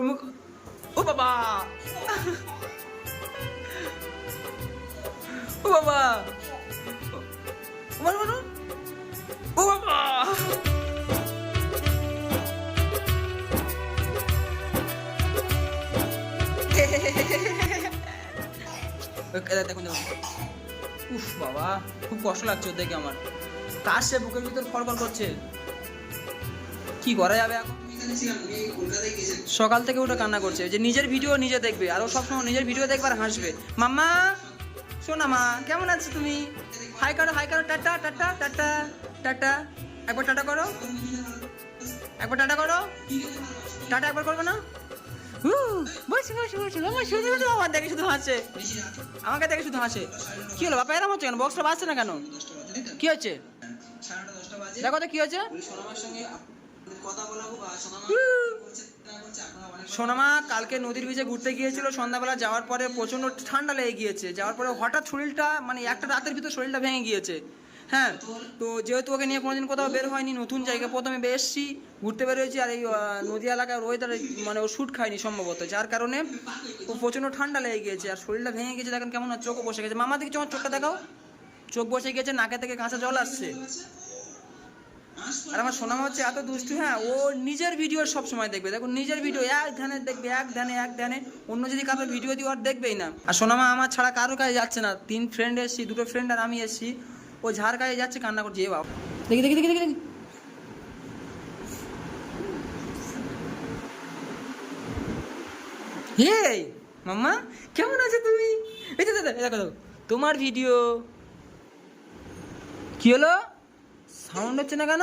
ওর মুখ ও বাবা ও বাবা ও বাবা ও দেখুন উফ বাবা খুব কষ্ট লাগছে দেখে আমার। কার সে বুকের ভিতর ফরফর করছে। কি করা যাবে এখন? সকাল থেকে উঠে কান্না করছে। যে নিজের ভিডিও নিজে দেখবে, আর ও সবসময় নিজের ভিডিও দেখবে আর হাসবে। মাম্মা, শোনা মা, কেমন আছো তুমি? হাই করো হাই করো, টাটা টাটা টাটা টাটা। একবার টাটা করো। একবার টাটা করো। টাটা একবার করবে না? বসে বসে বসে আমার শুধু আমার দেখে শুধু হাসে। আমাকে দেখে শুধু হাসে। কি হলো বাপা এরম হচ্ছে কেন? বক্সটা বাজছে না কেন? কি হচ্ছে? দেখো তো কি হচ্ছে সোনামা কালকে নদীর বিচে ঘুরতে গিয়েছিল সন্ধ্যাবেলা যাওয়ার পরে প্রচণ্ড ঠান্ডা লেগে গিয়েছে। যাওয়ার পরে হঠাৎ শরীরটা মানে একটা রাতের ভিতর শরীরটা ভেঙে গিয়েছে। হ্যাঁ তো যেহেতু ওকে নিয়ে কোনোদিন কোথাও বের হয়নি নতুন জায়গা প্রথমে এসছি ঘুরতে বেরোয়েছি আর এই নদী এলাকার ওয়েদার মানে ও শ্যুট খায়নি সম্ভবত যার কারণে ও প্রচণ্ড ঠান্ডা লেগে গিয়েছে আর শরীরটা ভেঙে গেছে দেখেন কেমন আর চোখও বসে গেছে। মামা দিকে তোমার চোখটা দেখাও। চোখ বসে গেছে নাকে থেকে কাঁচা জল আসছে। আর আমার শোনা হচ্ছে এত দুষ্টু হ্যাঁ ও নিজের ভিডিও সব সময় দেখবে। দেখো, নিজের ভিডিও এক ধ্যানে দেখবে, এক ধ্যানে এক ধ্যানে। অন্য যদি কারোর ভিডিও দিও, আর দেখবেই না। আর সোনামা আমার ছাড়া কারও কাছে যাচ্ছে না। তিন ফ্রেন্ড এসছি, দুটো ফ্রেন্ড আর আমি এসছি। ও ঝাড় কাছে যাচ্ছে, কান্না করছে, এ বাবা। দেখি দেখি দেখি দেখি দেখি। মাম্মা, কেমন আছো তুমি? এই দেখো তোমার ভিডিও কি হলো? সাউন্ড হচ্ছে না কেন?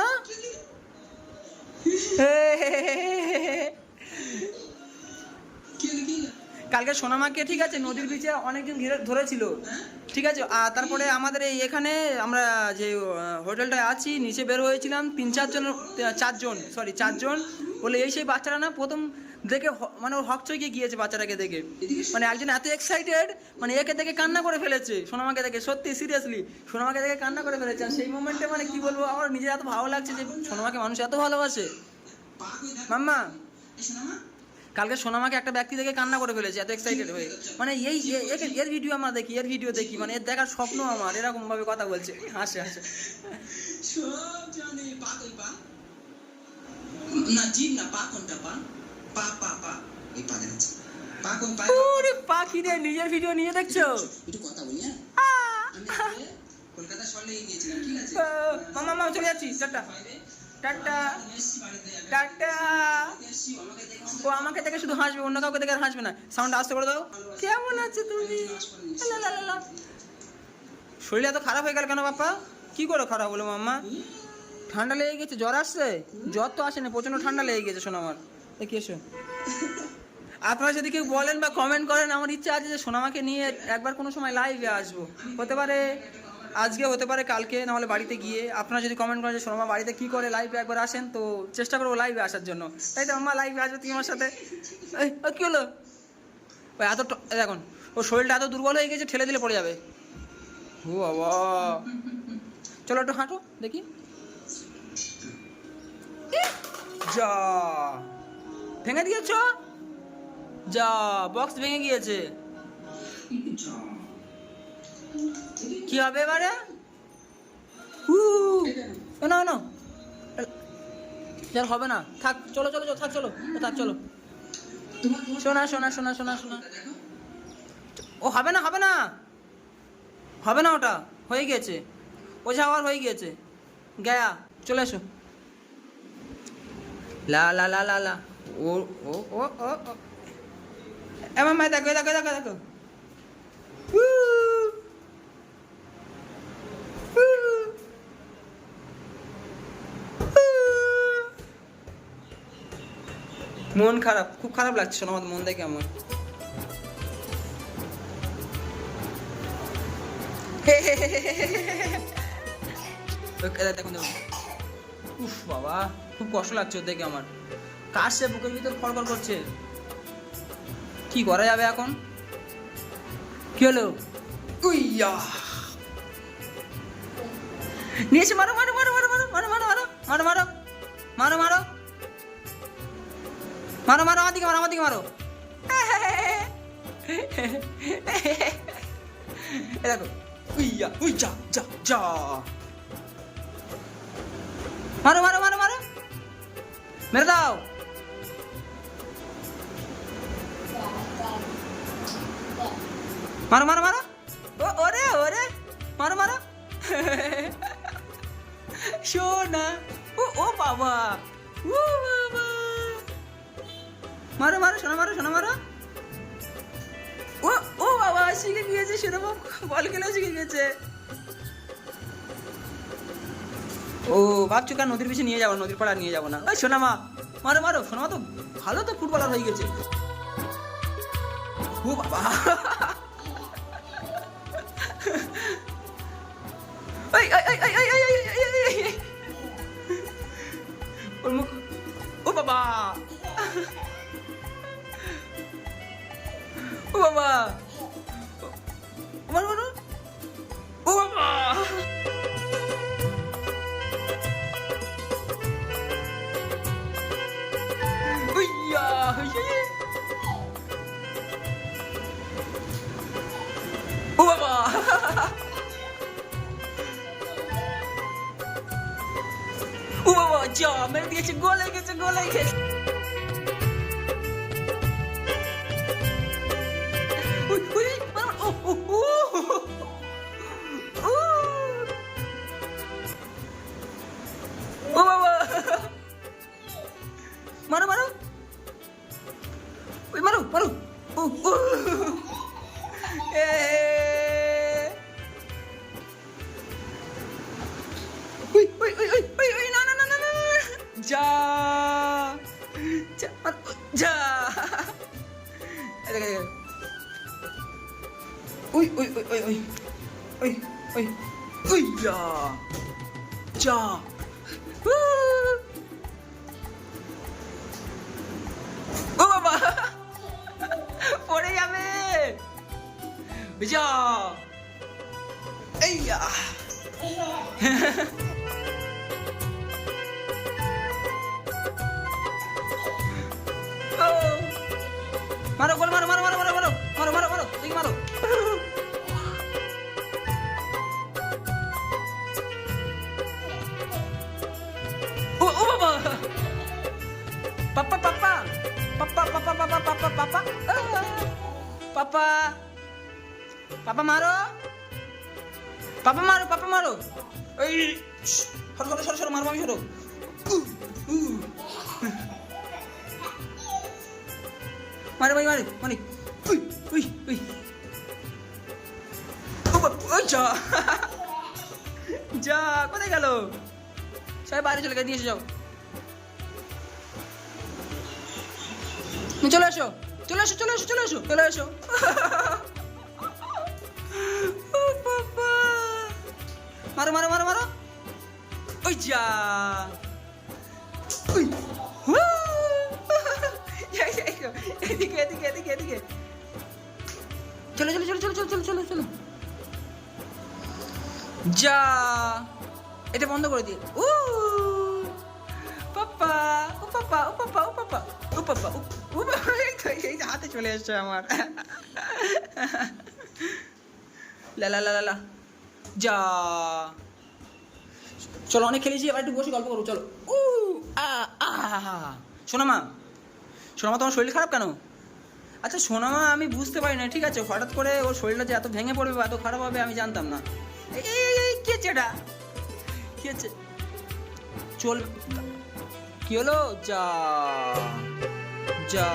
কালকে সোনামাকে, ঠিক আছে, নদীর বিচে অনেকদিন ঘিরে ধরেছিল। ঠিক আছে আর তারপরে আমাদের এই এখানে আমরা যে হোটেলটায় আছি, নিচে বের হয়েছিলাম, তিন চারজন চারজন সরি চারজন। বলে, এই সেই বাচ্চারা না, প্রথম দেখে মানে ওর হক গিয়েছে বাচ্চাটাকে দেখে। মানে একজন এত এক্সাইটেড মানে একে দেখে কান্না করে ফেলেছে। সোনামাকে দেখে সত্যি সিরিয়াসলি সোনামাকে দেখে কান্না করে ফেলেছে। আর সেই মোমেন্টে মানে কি বলব আমার নিজের এত ভালো লাগছে যে সোনামাকে মানুষ এত ভালোবাসে। মাম্মা কালকে সোনামাকে একটা ব্যক্তি দেখে কান্না করে ফেলেছে এত এক্সাইটেড হয়ে। মানে এই এর ভিডিও আমরা দেখি এর ভিডিও দেখি মানে এর দেখার স্বপ্ন আমার এরকম ভাবে কথা বলছে। হাসে হাসে। জানে না জিভ না পা কোনটা পা? পা পা পা। এই পা দেখাচ্ছে। পা কোন পা ওরে পাখি রে নিজের ভিডিও নিয়ে দেখছ? একটু কথা বলি হ্যাঁ? আমি কলকাতা শহরে গিয়েছিলাম ঠিক আছে? মামা মামা চলে যাচ্ছি। টাটা। টাটা। টাটা। ও আমাকে দেখে শুধু হাসবে অন্য কাউকে দেখে আর হাসবে না। সাউন্ড আসতে করে দাও। কেমন আছে তুমি। শরীর এত খারাপ হয়ে গেল কেন বাপ্পা? কি করে খারাপ হলো মাম্মা? ঠান্ডা লেগে গেছে জ্বর আসছে? জ্বর তো আসেনি প্রচণ্ড ঠান্ডা লেগে গেছে শোনো আমার। দেখি এসো। আপনারা যদি কেউ বলেন বা কমেন্ট করেন, আমার ইচ্ছা আছে যে সোনামাকে নিয়ে একবার কোনো সময় লাইভে আসব। হতে পারে আজকে, হতে পারে কালকে, নাহলে বাড়িতে গিয়ে। আপনারা যদি কমেন্ট করেন যে সোনামা বাড়িতে কী করে লাইভে একবার আসেন, তো চেষ্টা করব লাইভে আসার জন্য। তাই তো আমার লাইভে আসবে তুমি আমার সাথে? কি হলো? ওই এত দেখুন ওর শরীরটা এত দুর্বল হয়ে গেছে, ঠেলে দিলে পড়ে যাবে। ও, বাবা। চলো একটু হাঁটো, দেখি। যা। ভেঙে দিয়েছ? যা বক্স ভেঙে গিয়েছে। কি হবে এবারে? না না হবে না। থাক, চলো চলো চলো, থাক চলো। থাক, চলো। শোনা শোনা শোনা শোনা শোনা। ও, হবে না হবে না। হবে না ওটা। হয়ে গিয়েছে। ও যাওয়ার হয়ে গিয়েছে। গায়া, চলে এসো। লা লা লা লা লা। ও ও ও ও এমন মাই দেখো দেখো দেখো দেখো। মন খারাপ, খুব খারাপ লাগছে আমার মন দেখে আমার। দেখুন দেখুন বাবা, খুব কষ্ট লাগছে ওর দেখে আমার। সে বুকের ভিতর ফরফর করছে কি করা যাবে এখন কি হলো উইয়া নিয়ে মারো মারো মারো মারো মারো মারো মারো মারো মারো মারো মারো মারো মারো মারো আমার দিকে মারো আমার দিকে মারো দেখো উইয়া উই যা যা যা মারো মারো মারো মারো মেরে দাও মারো মারো মারো। ও, ওরে ওরে। মারো মারো। সোনা। ও ও বাবা। ও বাবা। মারো মারো, সোনা মারো সোনা, মারো। ও ও বাবা, শিখে গিয়েছে সেরকম বল খেলেও শিখে গিয়েছে। ও, ভাবছ কেন? নদীর পিছিয়ে নিয়ে যাব, নদীর পাড়া নিয়ে যাব না। ওই সোনা মা, মারো মারো। সোনা তো ভালো তো ফুটবলার হয়ে গেছে। ও বাবা। যা মেরে দিয়েছে গোলে গেছে গোলে গেছে। মারো মারো। এই দেখ, এই দেখ। উই উই উই উই উই উই উই উই যা যা উ। ও বাবা পড়ে যাবে যা এই যা ও। মারো গোল মারো মারো মারো মারো মারো মারো মারো মারো দেখি মারো। ও ও বাবা! পাপা পাপা! পাপা পাপা পাপা পাপা পাপা! পাপা! পাপা, মারো! পাপা মারো পাপা, মারো! এই সরো সরো সরো মারবো আমি সরো। মারে ভাই, মারে মানে উই উই উই। যা। যা, কোথায় গেল? সবাই বাইরে চলে গেছে, নিয়ে এসে যাও। চলে এসো চলে এসো চলে এসো চলে এসো চলে এসো মারো মারো মারো মারো। ওই যা। এদিকে এদিকে এদিকে এদিকে। চলো চলো চলো চলো চলো চলো চলো চলো। যা। এটা বন্ধ করে দিয়ে উ। পাপা ও পাপা ও পাপা ও পাপা ও পাপা ও বাবা, এই হাতে চলে এসছে আমার। লা লা লা লা যা। চলো অনেক খেলেছি এবার একটু বসে গল্প করব চলো। উ আ আ। শোনো মা সোনামা, তোমার শরীর খারাপ কেন? আচ্ছা সোনামা, আমি বুঝতে পারি না ঠিক আছে, হঠাৎ করে ওর শরীরটা যে এত ভেঙে পড়বে বা এত খারাপ হবে আমি জানতাম না। এই কে চেটা কে চল, কি হলো? যা যা।